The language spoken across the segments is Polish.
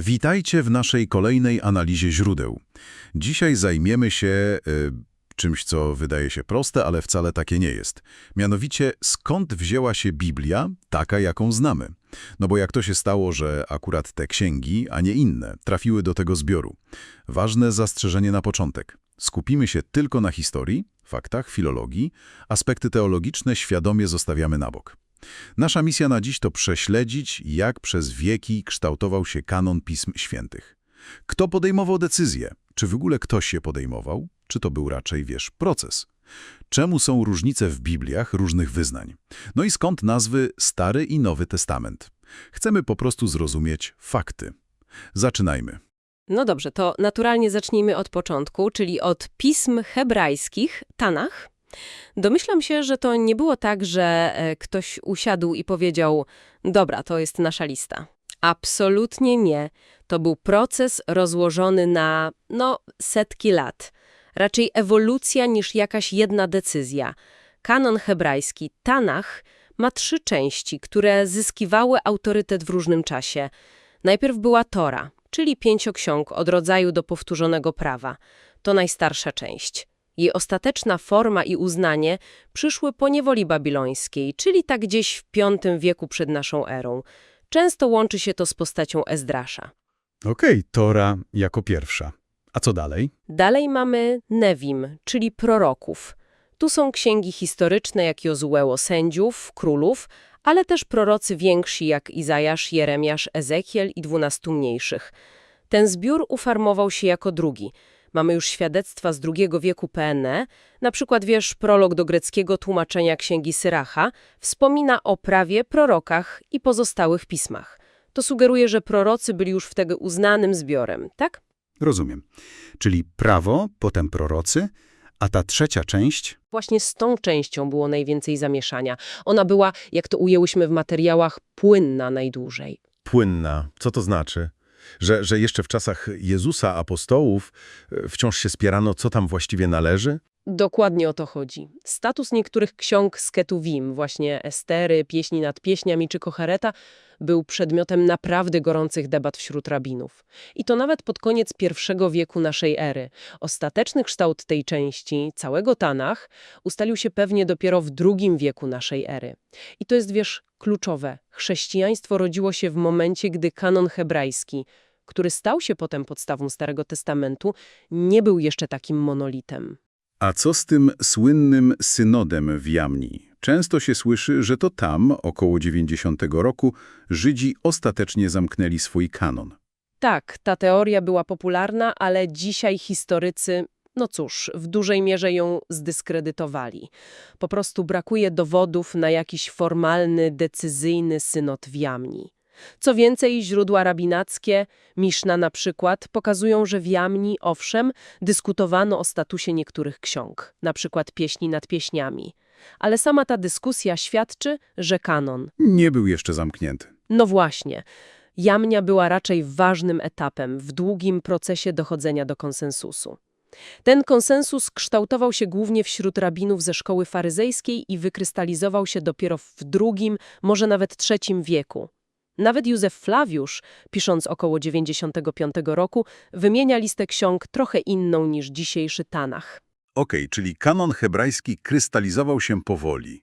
Witajcie w naszej kolejnej analizie źródeł. Dzisiaj zajmiemy się y, czymś, co wydaje się proste, ale wcale takie nie jest. Mianowicie, skąd wzięła się Biblia, taka jaką znamy? No bo jak to się stało, że akurat te księgi, a nie inne, trafiły do tego zbioru? Ważne zastrzeżenie na początek. Skupimy się tylko na historii, faktach, filologii, aspekty teologiczne świadomie zostawiamy na bok. Nasza misja na dziś to prześledzić, jak przez wieki kształtował się kanon Pism Świętych. Kto podejmował decyzje? Czy w ogóle ktoś się podejmował? Czy to był raczej, wiesz, proces? Czemu są różnice w Bibliach różnych wyznań? No i skąd nazwy Stary i Nowy Testament? Chcemy po prostu zrozumieć fakty. Zaczynajmy. No dobrze, to naturalnie zacznijmy od początku, czyli od pism hebrajskich, Tanach. Domyślam się, że to nie było tak, że e, ktoś usiadł i powiedział: Dobra, to jest nasza lista. Absolutnie nie. To był proces rozłożony na, no, setki lat. Raczej ewolucja niż jakaś jedna decyzja. Kanon hebrajski, Tanach, ma trzy części, które zyskiwały autorytet w różnym czasie. Najpierw była Tora, czyli pięcioksiąg od rodzaju do powtórzonego prawa. To najstarsza część. Jej ostateczna forma i uznanie przyszły po niewoli babilońskiej, czyli tak gdzieś w V wieku przed naszą erą. Często łączy się to z postacią Ezdrasza. Okej, Tora jako pierwsza. A co dalej? Dalej mamy Nevim, czyli proroków. Tu są księgi historyczne jak Jozułeo sędziów, królów, ale też prorocy więksi jak Izajasz, Jeremiasz, Ezekiel i dwunastu mniejszych. Ten zbiór ufarmował się jako drugi. Mamy już świadectwa z II wieku PNE, na przykład wiesz, prolog do greckiego tłumaczenia księgi Syracha wspomina o prawie, prorokach i pozostałych pismach. To sugeruje, że prorocy byli już wtedy uznanym zbiorem, tak? Rozumiem. Czyli prawo, potem prorocy, a ta trzecia część Właśnie z tą częścią było najwięcej zamieszania. Ona była, jak to ujęłyśmy w materiałach, płynna najdłużej. Płynna. Co to znaczy? Że, że jeszcze w czasach Jezusa, apostołów, e, wciąż się spierano, co tam właściwie należy? Dokładnie o to chodzi. Status niektórych ksiąg z Ketuvim, właśnie Estery, Pieśni nad Pieśniami czy Kohereta, był przedmiotem naprawdę gorących debat wśród rabinów. I to nawet pod koniec I wieku naszej ery. Ostateczny kształt tej części, całego Tanach, ustalił się pewnie dopiero w II wieku naszej ery. I to jest, wiesz, kluczowe. Chrześcijaństwo rodziło się w momencie, gdy kanon hebrajski, który stał się potem podstawą Starego Testamentu, nie był jeszcze takim monolitem. A co z tym słynnym synodem w Jamni? Często się słyszy, że to tam, około 90 roku, Żydzi ostatecznie zamknęli swój kanon. Tak, ta teoria była popularna, ale dzisiaj historycy, no cóż, w dużej mierze ją zdyskredytowali. Po prostu brakuje dowodów na jakiś formalny, decyzyjny synod w Jamni. Co więcej, źródła rabinackie, Miszna na przykład, pokazują, że w Jamni, owszem, dyskutowano o statusie niektórych ksiąg, na przykład pieśni nad pieśniami. Ale sama ta dyskusja świadczy, że kanon Nie był jeszcze zamknięty. no właśnie. Jamnia była raczej ważnym etapem w długim procesie dochodzenia do konsensusu. Ten konsensus kształtował się głównie wśród rabinów ze szkoły faryzejskiej i wykrystalizował się dopiero w II, może nawet III wieku. Nawet Józef Flawiusz, pisząc około 95 roku, wymienia listę ksiąg trochę inną niż dzisiejszy Tanach. Okej, czyli kanon hebrajski krystalizował się powoli,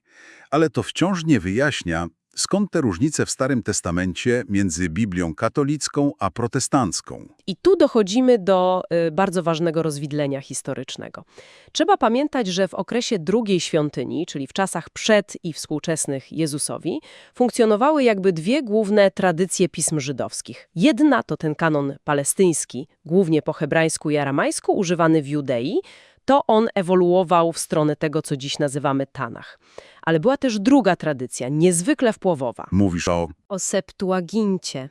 ale to wciąż nie wyjaśnia, skąd te różnice w Starym Testamencie między Biblią katolicką a protestancką. I tu dochodzimy do y, bardzo ważnego rozwidlenia historycznego. Trzeba pamiętać, że w okresie drugiej świątyni, czyli w czasach przed i współczesnych Jezusowi, funkcjonowały jakby dwie główne tradycje pism żydowskich. Jedna to ten kanon palestyński, głównie po hebrajsku i aramajsku, używany w Judei. To on ewoluował w stronę tego, co dziś nazywamy Tanach. Ale była też druga tradycja, niezwykle wpływowa Mówisz o... o Septuagincie,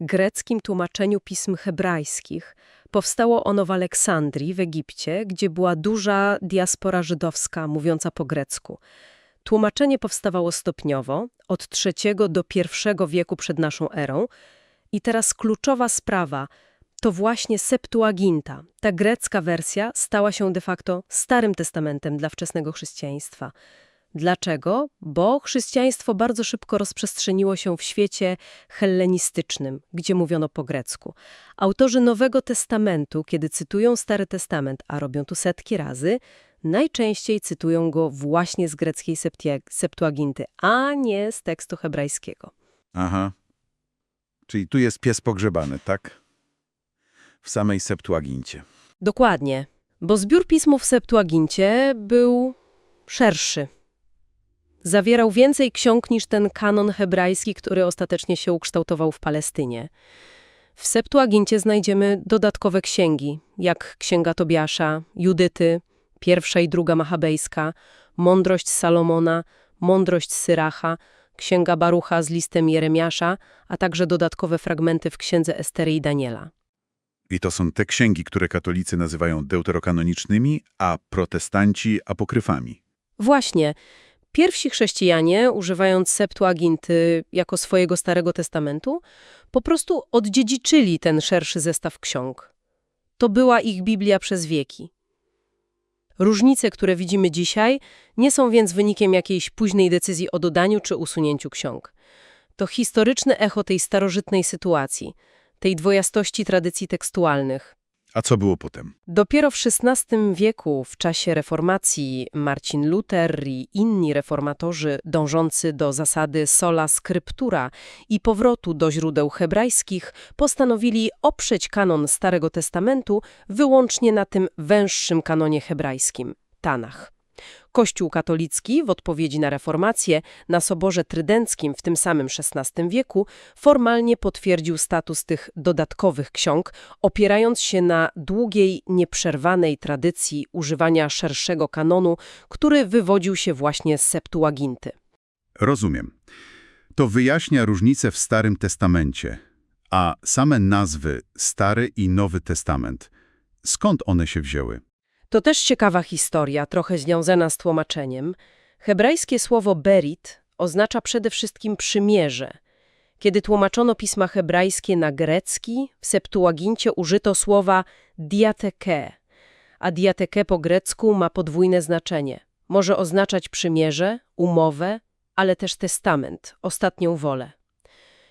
greckim tłumaczeniu pism hebrajskich. Powstało ono w Aleksandrii w Egipcie, gdzie była duża diaspora żydowska mówiąca po grecku. Tłumaczenie powstawało stopniowo, od III do I wieku przed naszą erą. I teraz kluczowa sprawa to właśnie Septuaginta. Ta grecka wersja stała się de facto Starym Testamentem dla wczesnego chrześcijaństwa. Dlaczego? Bo chrześcijaństwo bardzo szybko rozprzestrzeniło się w świecie hellenistycznym, gdzie mówiono po grecku. Autorzy Nowego Testamentu, kiedy cytują Stary Testament, a robią to setki razy, najczęściej cytują go właśnie z greckiej Septuaginty, a nie z tekstu hebrajskiego. Aha. Czyli tu jest pies pogrzebany, tak? W samej Septuagincie. Dokładnie, bo zbiór pismów w Septuagincie był szerszy. Zawierał więcej ksiąg niż ten kanon hebrajski, który ostatecznie się ukształtował w Palestynie. W Septuagincie znajdziemy dodatkowe księgi, jak Księga Tobiasza, Judyty, pierwsza i druga Machabejska, Mądrość Salomona, Mądrość Syracha, Księga Barucha z listem Jeremiasza, a także dodatkowe fragmenty w Księdze Estery i Daniela. I to są te księgi, które katolicy nazywają deuterokanonicznymi, a protestanci apokryfami. Właśnie. Pierwsi chrześcijanie, używając Septuaginty jako swojego Starego Testamentu, po prostu odziedziczyli ten szerszy zestaw ksiąg. To była ich Biblia przez wieki. Różnice, które widzimy dzisiaj, nie są więc wynikiem jakiejś późnej decyzji o dodaniu czy usunięciu ksiąg. To historyczne echo tej starożytnej sytuacji, tej dwojastości tradycji tekstualnych. A co było potem? Dopiero w XVI wieku, w czasie reformacji, Marcin Luther i inni reformatorzy dążący do zasady sola scriptura i powrotu do źródeł hebrajskich postanowili oprzeć kanon Starego Testamentu wyłącznie na tym węższym kanonie hebrajskim – Tanach. Kościół katolicki w odpowiedzi na reformację na Soborze Trydenckim w tym samym XVI wieku formalnie potwierdził status tych dodatkowych ksiąg, opierając się na długiej, nieprzerwanej tradycji używania szerszego kanonu, który wywodził się właśnie z Septuaginty. Rozumiem. To wyjaśnia różnice w Starym Testamencie. A same nazwy Stary i Nowy Testament, skąd one się wzięły? To też ciekawa historia, trochę związana z tłumaczeniem. Hebrajskie słowo berit oznacza przede wszystkim przymierze. Kiedy tłumaczono pisma hebrajskie na grecki, w Septuagincie użyto słowa diateke, a diateke po grecku ma podwójne znaczenie. Może oznaczać przymierze, umowę, ale też testament, ostatnią wolę.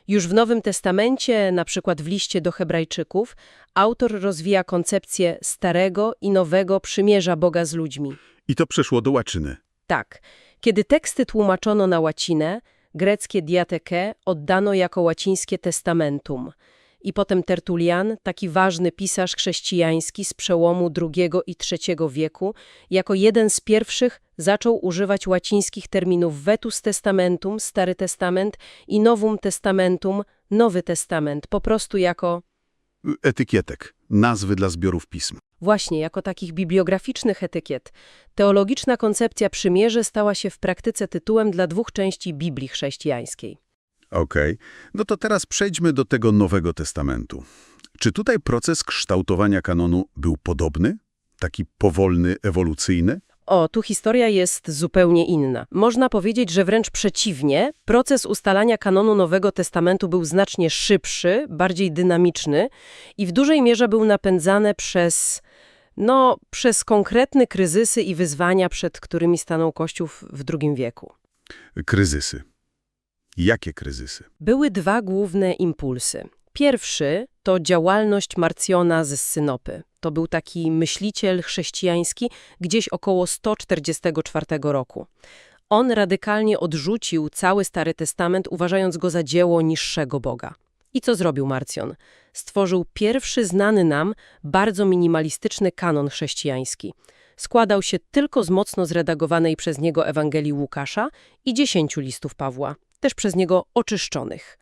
Już w Nowym Testamencie, na przykład w liście do Hebrajczyków, autor rozwija koncepcję starego i nowego przymierza Boga z ludźmi. I to przeszło do łaczyny. Tak, kiedy teksty tłumaczono na łacinę, greckie diateke oddano jako łacińskie testamentum. I potem Tertulian, taki ważny pisarz chrześcijański z przełomu II i III wieku, jako jeden z pierwszych zaczął używać łacińskich terminów Vetus Testamentum, Stary Testament i Novum Testamentum, Nowy Testament, po prostu jako Etykietek, nazwy dla zbiorów pism. Właśnie, jako takich bibliograficznych etykiet. Teologiczna koncepcja przymierze stała się w praktyce tytułem dla dwóch części Biblii chrześcijańskiej. Okej, no to teraz przejdźmy do tego Nowego Testamentu. Czy tutaj proces kształtowania kanonu był podobny? Taki powolny, ewolucyjny? O, tu historia jest zupełnie inna. Można powiedzieć, że wręcz przeciwnie, proces ustalania kanonu Nowego Testamentu był znacznie szybszy, bardziej dynamiczny i w dużej mierze był napędzany przez, no, przez konkretne kryzysy i wyzwania, przed którymi stanął Kościół w w II wieku. Kryzysy. Jakie kryzysy? Były dwa główne impulsy. Pierwszy to działalność Marcjona z Synopy. To był taki myśliciel chrześcijański gdzieś około 144 roku. On radykalnie odrzucił cały Stary Testament, uważając go za dzieło niższego Boga. I co zrobił Marcjon? Stworzył pierwszy znany nam, bardzo minimalistyczny kanon chrześcijański. Składał się tylko z mocno zredagowanej przez niego Ewangelii Łukasza i dziesięciu listów Pawła, też przez niego oczyszczonych.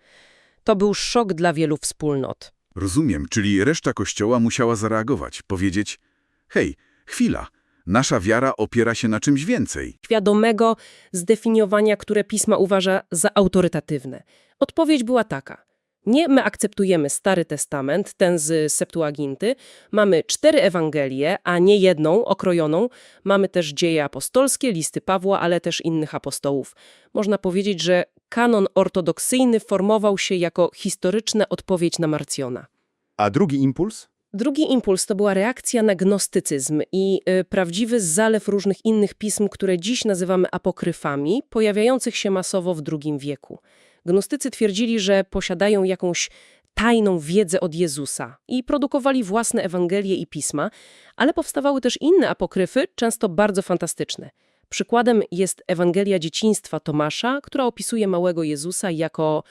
To był szok dla wielu wspólnot. Rozumiem, czyli reszta Kościoła musiała zareagować, powiedzieć hej, chwila, nasza wiara opiera się na czymś więcej. Świadomego zdefiniowania, które pisma uważa za autorytatywne. Odpowiedź była taka. Nie, my akceptujemy Stary Testament, ten z Septuaginty. Mamy cztery Ewangelie, a nie jedną okrojoną. Mamy też dzieje apostolskie, listy Pawła, ale też innych apostołów. Można powiedzieć, że kanon ortodoksyjny formował się jako historyczna odpowiedź na Marcjona. A drugi impuls? Drugi impuls to była reakcja na gnostycyzm i y, prawdziwy zalew różnych innych pism, które dziś nazywamy apokryfami, pojawiających się masowo w II wieku. Gnostycy twierdzili, że posiadają jakąś tajną wiedzę od Jezusa i produkowali własne Ewangelie i pisma, ale powstawały też inne apokryfy, często bardzo fantastyczne. Przykładem jest Ewangelia dzieciństwa Tomasza, która opisuje małego Jezusa jako,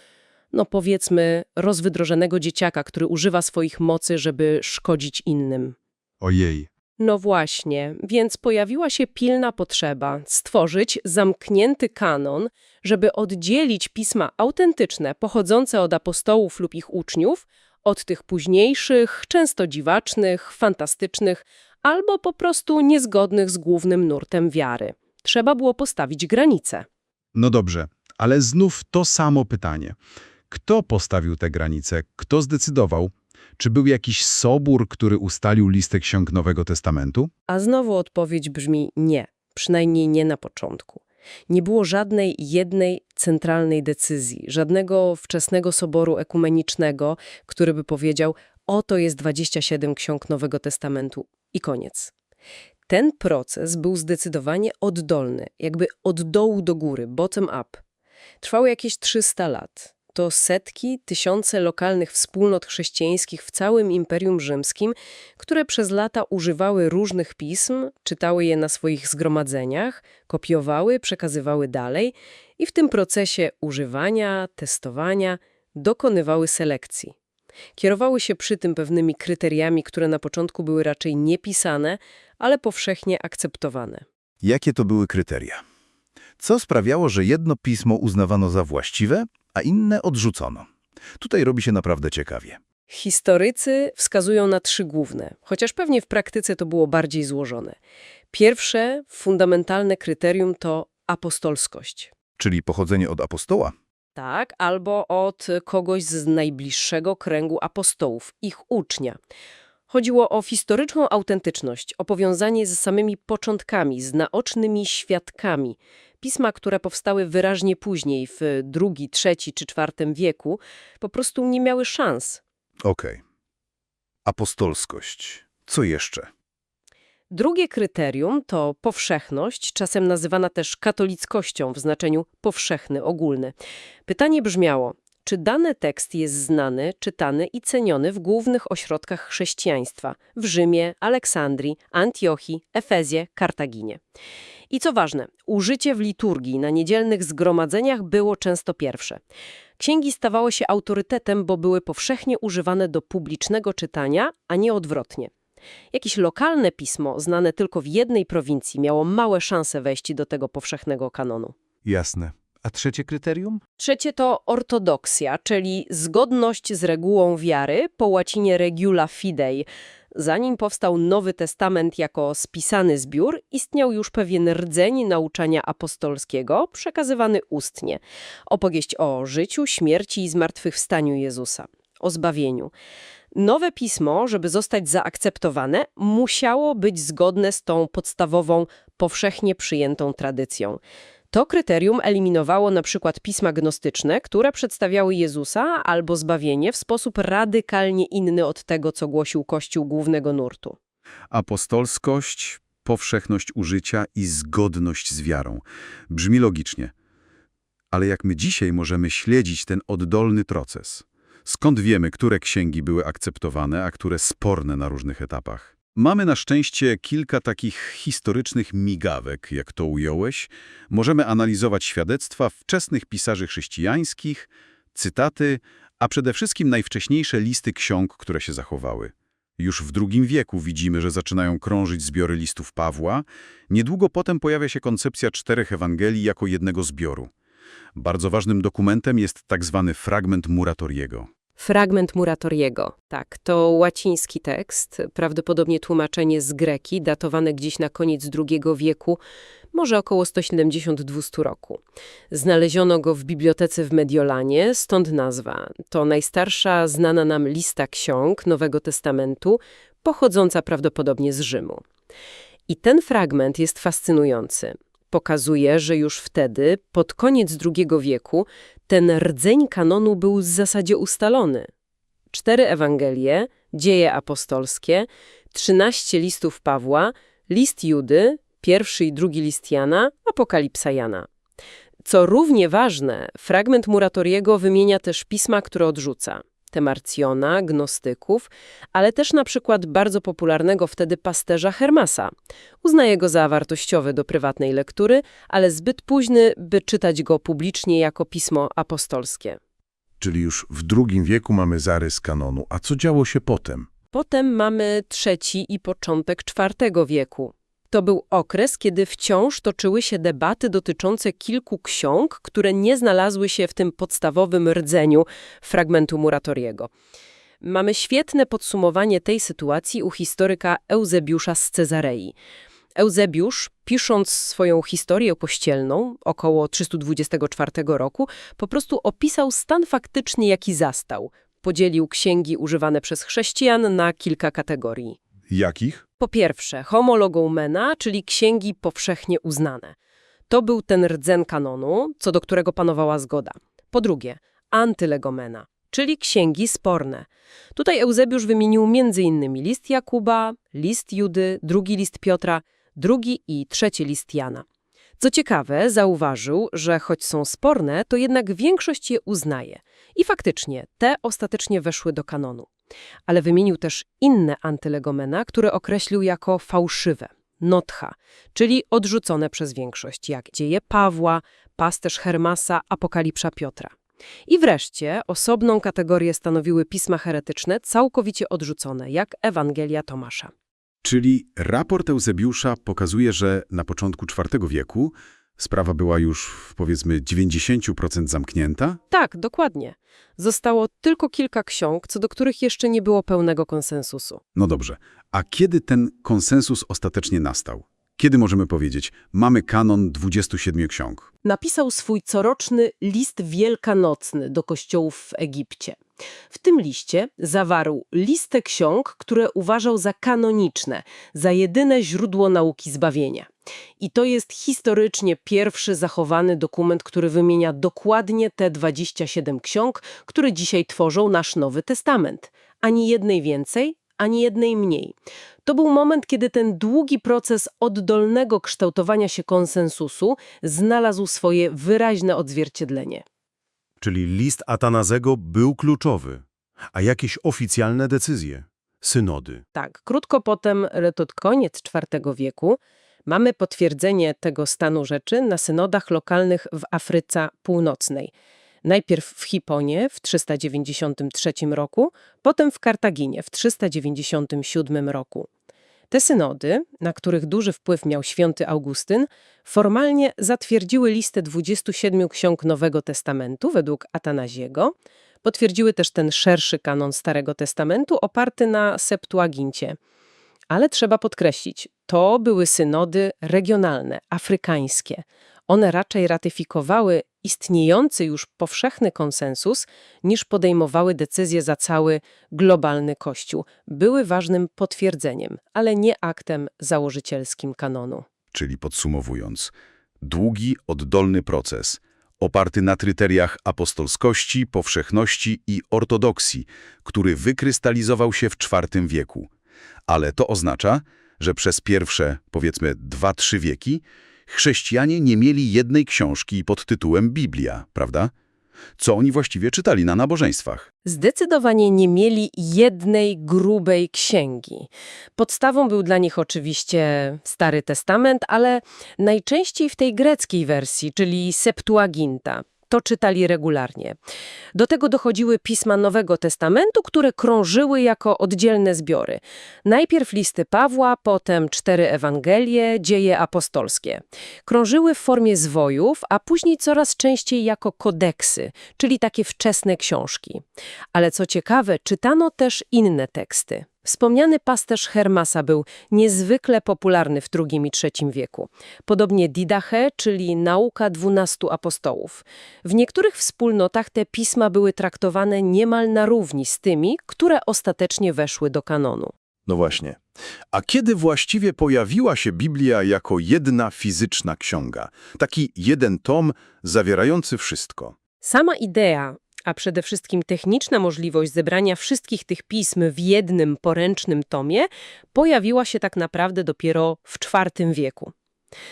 no powiedzmy, rozwydrożonego dzieciaka, który używa swoich mocy, żeby szkodzić innym. Ojej. No właśnie, więc pojawiła się pilna potrzeba stworzyć zamknięty kanon, żeby oddzielić pisma autentyczne, pochodzące od apostołów lub ich uczniów, od tych późniejszych, często dziwacznych, fantastycznych albo po prostu niezgodnych z głównym nurtem wiary. Trzeba było postawić granice. No dobrze, ale znów to samo pytanie. Kto postawił te granice? Kto zdecydował? Czy był jakiś sobór, który ustalił listę ksiąg Nowego Testamentu? A znowu odpowiedź brzmi nie, przynajmniej nie na początku. Nie było żadnej jednej centralnej decyzji, żadnego wczesnego soboru ekumenicznego, który by powiedział: Oto jest 27 ksiąg Nowego Testamentu i koniec. Ten proces był zdecydowanie oddolny, jakby od dołu do góry, bottom up. Trwał jakieś 300 lat. To setki, tysiące lokalnych wspólnot chrześcijańskich w całym Imperium Rzymskim, które przez lata używały różnych pism, czytały je na swoich zgromadzeniach, kopiowały, przekazywały dalej i w tym procesie używania, testowania dokonywały selekcji. Kierowały się przy tym pewnymi kryteriami, które na początku były raczej niepisane, ale powszechnie akceptowane. Jakie to były kryteria? Co sprawiało, że jedno pismo uznawano za właściwe, a inne odrzucono? Tutaj robi się naprawdę ciekawie. Historycy wskazują na trzy główne, chociaż pewnie w praktyce to było bardziej złożone. Pierwsze, fundamentalne kryterium to apostolskość. Czyli pochodzenie od apostoła? Tak, albo od kogoś z najbliższego kręgu apostołów, ich ucznia. Chodziło o historyczną autentyczność, o powiązanie z samymi początkami, z naocznymi świadkami. Pisma, które powstały wyraźnie później, w II, III czy IV wieku, po prostu nie miały szans. Okej. Apostolskość. Co jeszcze? Drugie kryterium to powszechność, czasem nazywana też katolickością w znaczeniu powszechny, ogólny. Pytanie brzmiało, czy dany tekst jest znany, czytany i ceniony w głównych ośrodkach chrześcijaństwa w Rzymie, Aleksandrii, Antiochii, Efezie, Kartaginie. I co ważne, użycie w liturgii na niedzielnych zgromadzeniach było często pierwsze. Księgi stawały się autorytetem, bo były powszechnie używane do publicznego czytania, a nie odwrotnie. Jakieś lokalne pismo, znane tylko w jednej prowincji, miało małe szanse wejść do tego powszechnego kanonu. Jasne. A trzecie kryterium? Trzecie to ortodoksja, czyli zgodność z regułą wiary, po łacinie regula fidei. Zanim powstał Nowy Testament jako spisany zbiór, istniał już pewien rdzeń nauczania apostolskiego, przekazywany ustnie. Opowieść o życiu, śmierci i zmartwychwstaniu Jezusa, o zbawieniu. Nowe pismo, żeby zostać zaakceptowane, musiało być zgodne z tą podstawową, powszechnie przyjętą tradycją. To kryterium eliminowało na przykład pisma gnostyczne, które przedstawiały Jezusa albo zbawienie w sposób radykalnie inny od tego, co głosił Kościół głównego nurtu. Apostolskość, powszechność użycia i zgodność z wiarą. Brzmi logicznie. Ale jak my dzisiaj możemy śledzić ten oddolny proces? Skąd wiemy, które księgi były akceptowane, a które sporne na różnych etapach? Mamy na szczęście kilka takich historycznych migawek, jak to ująłeś. Możemy analizować świadectwa wczesnych pisarzy chrześcijańskich, cytaty, a przede wszystkim najwcześniejsze listy ksiąg, które się zachowały. Już w II wieku widzimy, że zaczynają krążyć zbiory listów Pawła. Niedługo potem pojawia się koncepcja czterech Ewangelii jako jednego zbioru. Bardzo ważnym dokumentem jest tak zwany fragment Muratoriego. Fragment Muratoriego. Tak, to łaciński tekst, prawdopodobnie tłumaczenie z greki, datowane gdzieś na koniec II wieku, może około 170-200 roku. Znaleziono go w bibliotece w Mediolanie, stąd nazwa. To najstarsza znana nam lista ksiąg Nowego Testamentu, pochodząca prawdopodobnie z Rzymu. I ten fragment jest fascynujący. Pokazuje, że już wtedy, pod koniec II wieku, ten rdzeń kanonu był w zasadzie ustalony. Cztery Ewangelie, Dzieje apostolskie, 13 listów Pawła, list Judy, pierwszy i drugi list Jana, Apokalipsa Jana. Co równie ważne, fragment Muratoriego wymienia też pisma, które odrzuca. Te Marcjona, gnostyków, ale też na przykład bardzo popularnego wtedy pasterza Hermasa. Uznaje go za wartościowy do prywatnej lektury, ale zbyt późny, by czytać go publicznie jako pismo apostolskie. Czyli już w II wieku mamy zarys kanonu. A co działo się potem? Potem mamy trzeci i początek IV wieku. To był okres, kiedy wciąż toczyły się debaty dotyczące kilku ksiąg, które nie znalazły się w tym podstawowym rdzeniu fragmentu Muratoriego. Mamy świetne podsumowanie tej sytuacji u historyka Eusebiusza z Cezarei. Eusebiusz, pisząc swoją historię kościelną około 324 roku, po prostu opisał stan faktyczny, jaki zastał. Podzielił księgi używane przez chrześcijan na kilka kategorii. Jakich? Po pierwsze, homologoumena, czyli księgi powszechnie uznane. To był ten rdzen kanonu, co do którego panowała zgoda. Po drugie, antylegomena, czyli księgi sporne. Tutaj Eusebiusz wymienił m.in. list Jakuba, list Judy, drugi list Piotra, drugi i trzeci list Jana. Co ciekawe, zauważył, że choć są sporne, to jednak większość je uznaje. I faktycznie, te ostatecznie weszły do kanonu. Ale wymienił też inne antylegomena, które określił jako fałszywe, notcha, czyli odrzucone przez większość, jak dzieje Pawła, pasterz Hermasa, apokalipsza Piotra. I wreszcie osobną kategorię stanowiły pisma heretyczne całkowicie odrzucone, jak Ewangelia Tomasza. Czyli raport Eusebiusza pokazuje, że na początku IV wieku sprawa była już powiedzmy 90% zamknięta? Tak, dokładnie. Zostało tylko kilka ksiąg, co do których jeszcze nie było pełnego konsensusu. No dobrze. A kiedy ten konsensus ostatecznie nastał? Kiedy możemy powiedzieć, mamy kanon 27 ksiąg? napisał swój coroczny list wielkanocny do kościołów w Egipcie. W tym liście zawarł listę ksiąg, które uważał za kanoniczne, za jedyne źródło nauki zbawienia. I to jest historycznie pierwszy zachowany dokument, który wymienia dokładnie te 27 ksiąg, które dzisiaj tworzą nasz Nowy Testament. Ani jednej więcej, ani jednej mniej. To był moment, kiedy ten długi proces oddolnego kształtowania się konsensusu znalazł swoje wyraźne odzwierciedlenie. Czyli list Atanazego był kluczowy. A jakieś oficjalne decyzje? Synody. Tak, krótko potem, to koniec IV wieku, mamy potwierdzenie tego stanu rzeczy na synodach lokalnych w Afryce Północnej. Najpierw w Hiponie w 393 roku, potem w Kartaginie w 397 roku. Te synody, na których duży wpływ miał święty Augustyn, formalnie zatwierdziły listę 27 ksiąg Nowego Testamentu według Atanaziego, potwierdziły też ten szerszy kanon Starego Testamentu oparty na Septuagincie. Ale trzeba podkreślić, to były synody regionalne, afrykańskie. One raczej ratyfikowały istniejący już powszechny konsensus, niż podejmowały decyzje za cały globalny Kościół. Były ważnym potwierdzeniem, ale nie aktem założycielskim kanonu. Czyli podsumowując, długi, oddolny proces, oparty na kryteriach apostolskości, powszechności i ortodoksji, który wykrystalizował się w IV wieku. Ale to oznacza, że przez pierwsze, powiedzmy, dwa-trzy wieki chrześcijanie nie mieli jednej książki pod tytułem Biblia, prawda? Co oni właściwie czytali na nabożeństwach? Zdecydowanie nie mieli jednej grubej księgi. Podstawą był dla nich oczywiście Stary Testament, ale najczęściej w tej greckiej wersji, czyli Septuaginta. To czytali regularnie. Do tego dochodziły pisma Nowego Testamentu, które krążyły jako oddzielne zbiory. Najpierw listy Pawła, potem cztery Ewangelie, dzieje apostolskie. Krążyły w formie zwojów, a później coraz częściej jako kodeksy, czyli takie wczesne książki. Ale co ciekawe, czytano też inne teksty. Wspomniany pasterz Hermasa był niezwykle popularny w II i III wieku. Podobnie Didache, czyli nauka dwunastu apostołów. W niektórych wspólnotach te pisma były traktowane niemal na równi z tymi, które ostatecznie weszły do kanonu. No właśnie. A kiedy właściwie pojawiła się Biblia jako jedna fizyczna ksiąga? Taki jeden tom zawierający wszystko. Sama idea A przede wszystkim techniczna możliwość zebrania wszystkich tych pism w jednym poręcznym tomie pojawiła się tak naprawdę dopiero w IV wieku.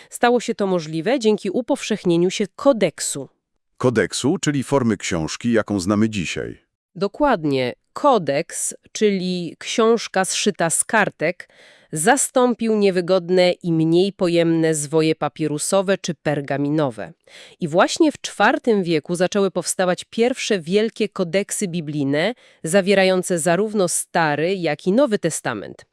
Stało się to możliwe dzięki upowszechnieniu się kodeksu. Kodeksu, czyli formy książki, jaką znamy dzisiaj. Dokładnie, kodeks, czyli książka zszyta z kartek, zastąpił niewygodne i mniej pojemne zwoje papirusowe czy pergaminowe. I właśnie w IV wieku zaczęły powstawać pierwsze wielkie kodeksy biblijne, zawierające zarówno Stary, jak i Nowy Testament.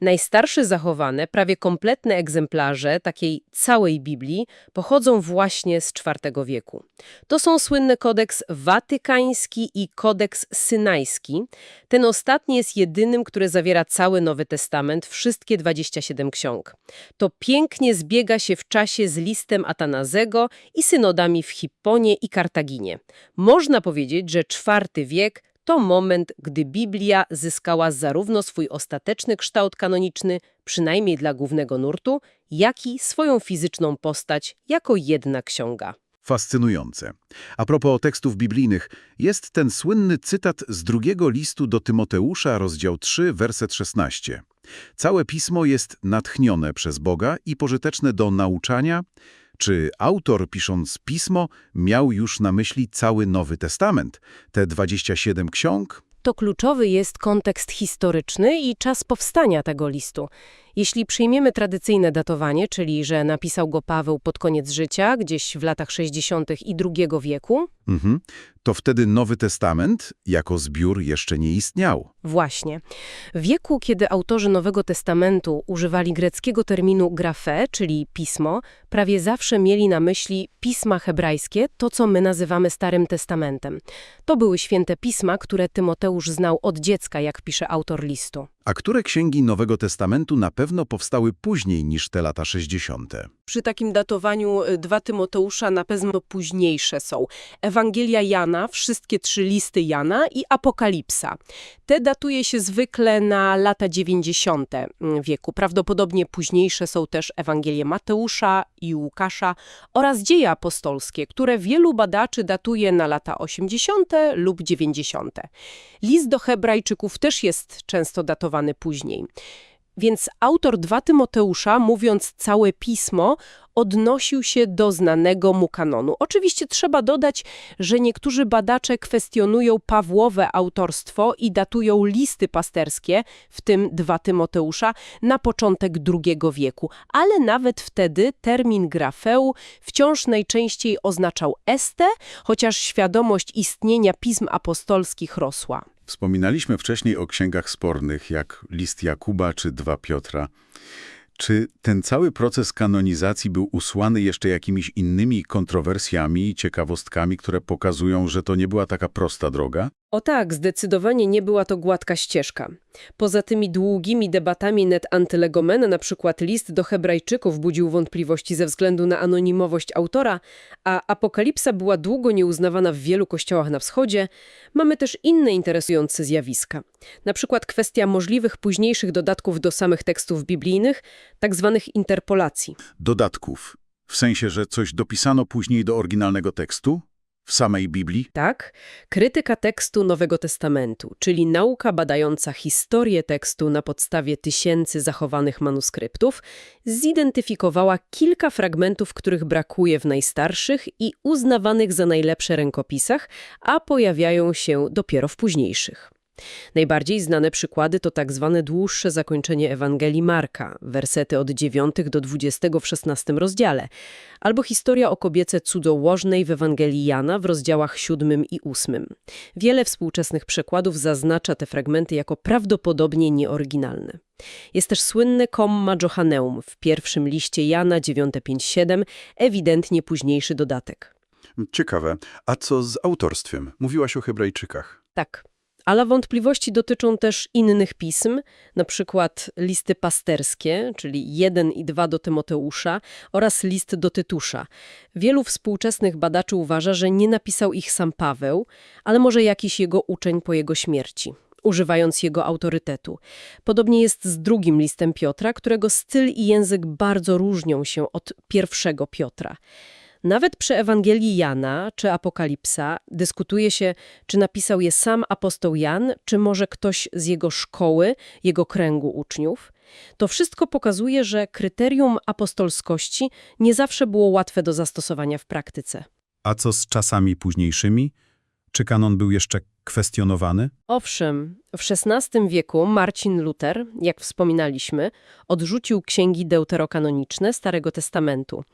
Najstarsze zachowane, prawie kompletne egzemplarze takiej całej Biblii pochodzą właśnie z IV wieku. To są słynny kodeks watykański i kodeks synajski. Ten ostatni jest jedynym, który zawiera cały Nowy Testament, wszystkie 27 ksiąg. To pięknie zbiega się w czasie z listem Atanazego i synodami w Hipponie i Kartaginie. Można powiedzieć, że IV wiek to moment, gdy Biblia zyskała zarówno swój ostateczny kształt kanoniczny, przynajmniej dla głównego nurtu, jak i swoją fizyczną postać jako jedna ksiąga. Fascynujące. A propos tekstów biblijnych, jest ten słynny cytat z drugiego listu do Tymoteusza, rozdział 3, werset 16. Całe pismo jest natchnione przez Boga i pożyteczne do nauczania. Czy autor, pisząc pismo, miał już na myśli cały Nowy Testament, te 27 ksiąg? To kluczowy jest kontekst historyczny i czas powstania tego listu. Jeśli przyjmiemy tradycyjne datowanie, czyli że napisał go Paweł pod koniec życia, gdzieś w latach 60. i II wieku, Mhm. To wtedy Nowy Testament jako zbiór jeszcze nie istniał. Właśnie. W wieku, kiedy autorzy Nowego Testamentu używali greckiego terminu grafę, czyli pismo, prawie zawsze mieli na myśli pisma hebrajskie, to co my nazywamy Starym Testamentem. To były święte pisma, które Tymoteusz znał od dziecka, jak pisze autor listu. A które księgi Nowego Testamentu na pewno powstały później niż te lata 60.? Przy takim datowaniu y, dwa Tymoteusza na pewno późniejsze są. Ewangelia Jana, wszystkie trzy listy Jana i Apokalipsa. Te datuje się zwykle na lata 90. wieku. Prawdopodobnie późniejsze są też Ewangelie Mateusza i Łukasza oraz dzieje apostolskie, które wielu badaczy datuje na lata 80. lub 90. List do Hebrajczyków też jest często datowany później. Więc autor 2 Tymoteusza, mówiąc całe pismo, odnosił się do znanego mu kanonu. Oczywiście trzeba dodać, że niektórzy badacze kwestionują Pawłowe autorstwo i datują listy pasterskie, w tym 2 Tymoteusza, na początek II wieku. Ale nawet wtedy termin grafeu wciąż najczęściej oznaczał estę, chociaż świadomość istnienia pism apostolskich rosła. Wspominaliśmy wcześniej o księgach spornych, jak list Jakuba czy dwa Piotra. Czy ten cały proces kanonizacji był usłany jeszcze jakimiś innymi kontrowersjami i ciekawostkami, które pokazują, że to nie była taka prosta droga? O tak, zdecydowanie nie była to gładka ścieżka. Poza tymi długimi debatami net antylegomena, na przykład list do Hebrajczyków budził wątpliwości ze względu na anonimowość autora, a Apokalipsa była długo nieuznawana w wielu kościołach na wschodzie, mamy też inne interesujące zjawiska. Na przykład kwestia możliwych późniejszych dodatków do samych tekstów biblijnych, tak zwanych interpolacji. Dodatków. W sensie, że coś dopisano później do oryginalnego tekstu? W samej Biblii? Tak, krytyka tekstu Nowego Testamentu, czyli nauka badająca historię tekstu na podstawie tysięcy zachowanych manuskryptów, zidentyfikowała kilka fragmentów, których brakuje w najstarszych i uznawanych za najlepsze rękopisach, a pojawiają się dopiero w późniejszych. Najbardziej znane przykłady to tak zwane dłuższe zakończenie Ewangelii Marka, wersety od 9 do 20 w 16 rozdziale, albo historia o kobiece cudzołożnej w Ewangelii Jana w rozdziałach 7 i 8. Wiele współczesnych przekładów zaznacza te fragmenty jako prawdopodobnie nieoryginalne. Jest też słynny Comma Johanneum w pierwszym liście Jana 957, ewidentnie późniejszy dodatek. Ciekawe. A co z autorstwem? Mówiłaś o Hebrajczykach. Tak. Ale wątpliwości dotyczą też innych pism, na przykład listy pasterskie, czyli 1 i 2 do Tymoteusza oraz list do Tytusza. Wielu współczesnych badaczy uważa, że nie napisał ich sam Paweł, ale może jakiś jego uczeń po jego śmierci używając jego autorytetu. Podobnie jest z drugim listem Piotra, którego styl i język bardzo różnią się od pierwszego Piotra. Nawet przy Ewangelii Jana czy Apokalipsa dyskutuje się, czy napisał je sam apostoł Jan, czy może ktoś z jego szkoły, jego kręgu uczniów. To wszystko pokazuje, że kryterium apostolskości nie zawsze było łatwe do zastosowania w praktyce. A co z czasami późniejszymi? Czy kanon był jeszcze kwestionowany? Owszem, w XVI wieku Marcin Luther, jak wspominaliśmy, odrzucił księgi deuterokanoniczne Starego Testamentu,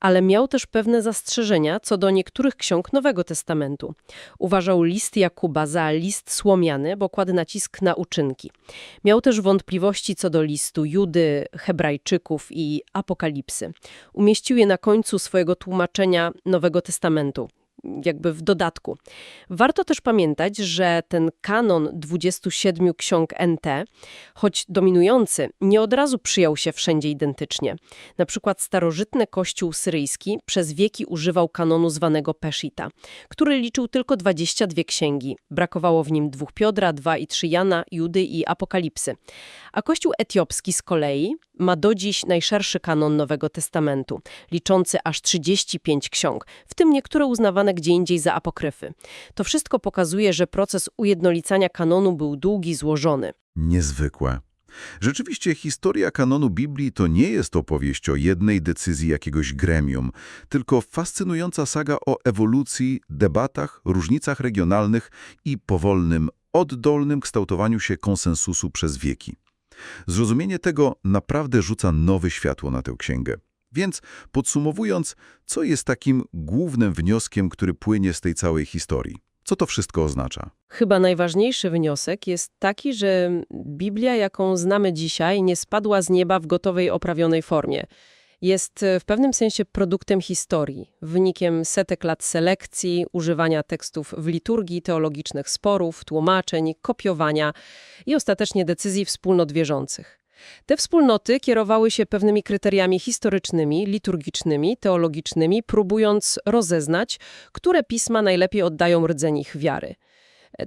ale miał też pewne zastrzeżenia co do niektórych ksiąg Nowego Testamentu. Uważał list Jakuba za list słomiany, bo kładł nacisk na uczynki. Miał też wątpliwości co do listu Judy, Hebrajczyków i Apokalipsy. Umieścił je na końcu swojego tłumaczenia Nowego Testamentu jakby w dodatku. Warto też pamiętać, że ten kanon 27 ksiąg NT, choć dominujący, nie od razu przyjął się wszędzie identycznie. Na przykład starożytny kościół syryjski przez wieki używał kanonu zwanego Peshita, który liczył tylko 22 księgi. Brakowało w nim dwóch Piodra, dwa i trzy Jana, Judy i Apokalipsy. A kościół etiopski z kolei ma do dziś najszerszy kanon Nowego Testamentu, liczący aż 35 ksiąg, w tym niektóre uznawane gdzie indziej za apokryfy. To wszystko pokazuje, że proces ujednolicania kanonu był długi, złożony. Niezwykłe. Rzeczywiście historia kanonu Biblii to nie jest opowieść o jednej decyzji jakiegoś gremium, tylko fascynująca saga o ewolucji, debatach, różnicach regionalnych i powolnym, oddolnym kształtowaniu się konsensusu przez wieki. Zrozumienie tego naprawdę rzuca nowe światło na tę księgę. Więc podsumowując, co jest takim głównym wnioskiem, który płynie z tej całej historii? Co to wszystko oznacza? Chyba najważniejszy wniosek jest taki, że Biblia, jaką znamy dzisiaj, nie spadła z nieba w gotowej, oprawionej formie. Jest e, w pewnym sensie produktem historii, wynikiem setek lat selekcji, używania tekstów w liturgii, teologicznych sporów, tłumaczeń, kopiowania i ostatecznie decyzji wspólnot wierzących. Te wspólnoty kierowały się pewnymi kryteriami historycznymi, liturgicznymi, teologicznymi, próbując rozeznać, które pisma najlepiej oddają rdzeń ich wiary.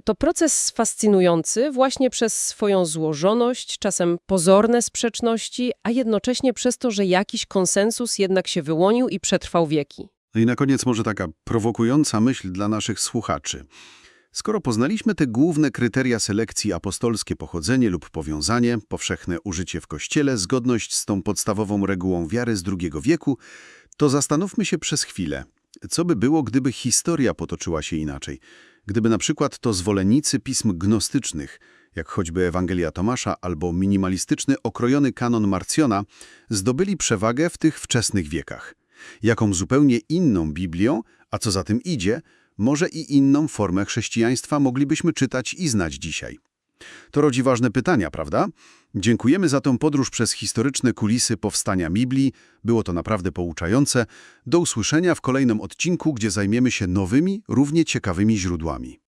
To proces fascynujący właśnie przez swoją złożoność, czasem pozorne sprzeczności, a jednocześnie przez to, że jakiś konsensus jednak się wyłonił i przetrwał wieki. No i na koniec może taka prowokująca myśl dla naszych słuchaczy. Skoro poznaliśmy te główne kryteria selekcji apostolskie pochodzenie lub powiązanie, powszechne użycie w Kościele, zgodność z tą podstawową regułą wiary z II wieku, to zastanówmy się przez chwilę, co by było, gdyby historia potoczyła się inaczej. Gdyby na przykład to zwolennicy pism gnostycznych, jak choćby Ewangelia Tomasza albo minimalistyczny okrojony kanon Marcjona, zdobyli przewagę w tych wczesnych wiekach. Jaką zupełnie inną Biblią, a co za tym idzie, może i inną formę chrześcijaństwa moglibyśmy czytać i znać dzisiaj. To rodzi ważne pytania, prawda? Dziękujemy za tą podróż przez historyczne kulisy powstania Biblii. Było to naprawdę pouczające. Do usłyszenia w kolejnym odcinku, gdzie zajmiemy się nowymi, równie ciekawymi źródłami.